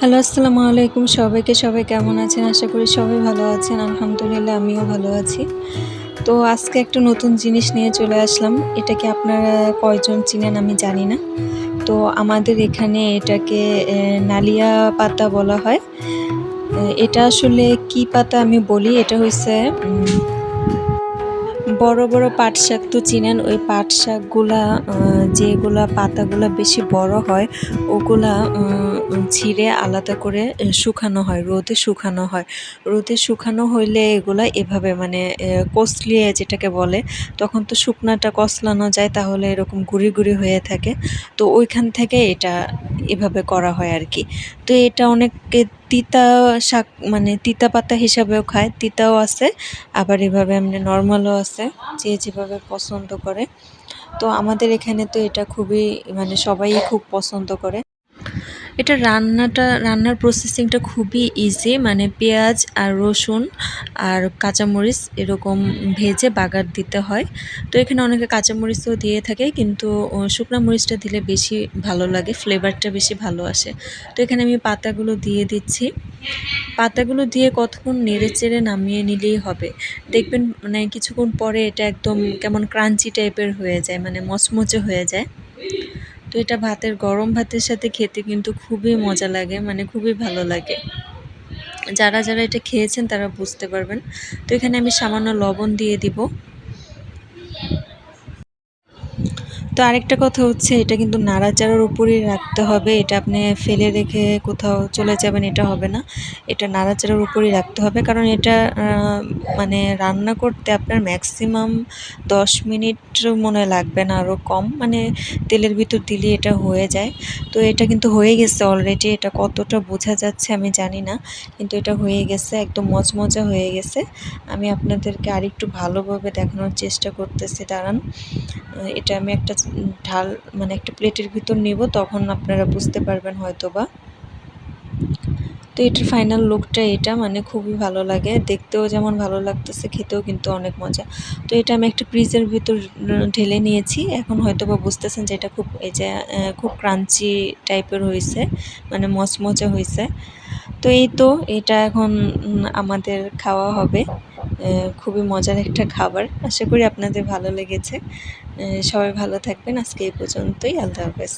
Hello, আসসালামু আলাইকুম সবাইকে। সবাই কেমন আছেন? আশা করি সবাই ভালো আছেন। আলহামদুলিল্লাহ, আমিও ভালো আছি। তো আজকে একটা নতুন জিনিস নিয়ে চলে আসলাম। এটাকে আপনারা কয়জন চিনেন আমি জানি না। তো আমাদের এখানে এটাকে নালিয়া পাতা বলা হয়। এটা আসলে কি পাতা আমি বলি? এটা হচ্ছে বড় বড় পাট শাক তো চিনেন, ওই পাট শাকগুলা যেগুলা পাতাগুলা বেশি বড় হয়, ওগুলা ছিঁড়ে আলাদা করে শুকানো হয়, রোদে শুকানো হয়। রোদে শুকানো হইলে এগুলা এভাবে মানে কসলিয়ে যেটাকে বলে, তখন তো শুকনাটা কসলানো যায়, তাহলে এরকম গুড়ি গুড়ি হয়ে থাকে। তো ওইখান থেকে এটা এভাবে করা হয় আর কি তো এটা অনেকে তিতা শাক মানে তিতা পাতা হিসাবেও খায়, তিতাও আছে, আবার এভাবে এমনি নর্মালও আছে, যে যেভাবে পছন্দ করে। তো আমাদের এখানে তো এটা খুবই মানে সবাই খুব পছন্দ করে। এটা রান্নাটা, রান্নার প্রসেসিংটা খুবই ইজি মানে পেঁয়াজ আর রসুন আর কাঁচামরিচ এরকম ভেজে বাগার দিতে হয়। তো এখানে অনেকে কাঁচামরিচও দিয়ে থাকে, কিন্তু শুকনো মরিচটা দিলে বেশি ভালো লাগে ফ্লেভারটা বেশি ভালো আসে। তো এখানে আমি পাতাগুলো দিয়ে দিচ্ছি। পাতাগুলো দিয়ে কতক্ষণ নেড়ে চেড়ে নামিয়ে নিলেই হবে। দেখবেন মানে কিছুক্ষণ পরে এটা একদম কেমন ক্রাঞ্চি টাইপের হয়ে যায় মানে মচমচে হয়ে যায়। তো এটা ভাতের গরম ভাতের সাথে খেতে কিন্তু খুবই মজা লাগে মানে খুবই ভালো লাগে। যারা যারা এটা খেয়েছেন তারা বুঝতে পারবেন। তো এখানে আমি সামান্য লবণ দিয়ে দিব। তো আরেকটা কথা হচ্ছে, এটা কিন্তু নাড়াচাড়ার উপরেই রাখতে হবে। এটা আপনি ফেলে রেখে কোথাও চলে যাবেন, এটা হবে না। এটা নাড়াচাড়ার উপরেই রাখতে হবে। কারণ এটা মানে রান্না করতে আপনার ম্যাক্সিমাম দশ মিনিট মনে লাগবে না আরও কম। মানে তেলের ভিতর দিলে এটা হয়ে যায়। তো এটা কিন্তু হয়ে গেছে অলরেডি এটা কতটা বোঝা যাচ্ছে আমি জানি না। কিন্তু এটা হয়ে গেছে, একদম মচমচা হয়ে গেছে। আমি আপনাদেরকে আরেকটু ভালোভাবে দেখানোর চেষ্টা করতেছি, দাঁড়ান। এটা আমি একটা ঢাল মানে একটা প্লেটের ভিতর নিব, তখন আপনারা বুঝতে পারবেন হয়তো বা তো এটার ফাইনাল লুকটা এটা মানে খুবই ভালো লাগে। দেখতেও যেমন ভালো লাগতেছে, খেতেও কিন্তু অনেক মজা। তো এটা আমি একটা ফ্রিজের ভিতর ঢেলে নিয়েছি। এখন হয়তো বা বুঝতেছেন যে এটা খুব, এই যে খুব ক্রাঞ্চি টাইপের হয়েছে মানে মচমচে হয়েছে তো এই তো, এটা এখন আমাদের খাওয়া হবে। খুবই মজার একটা খাবার। আশা করি আপনাদের ভালো লেগেছে। সবাই ভালো থাকবেন। আজকে এই পর্যন্তই। আল্লাহ হাফেজ।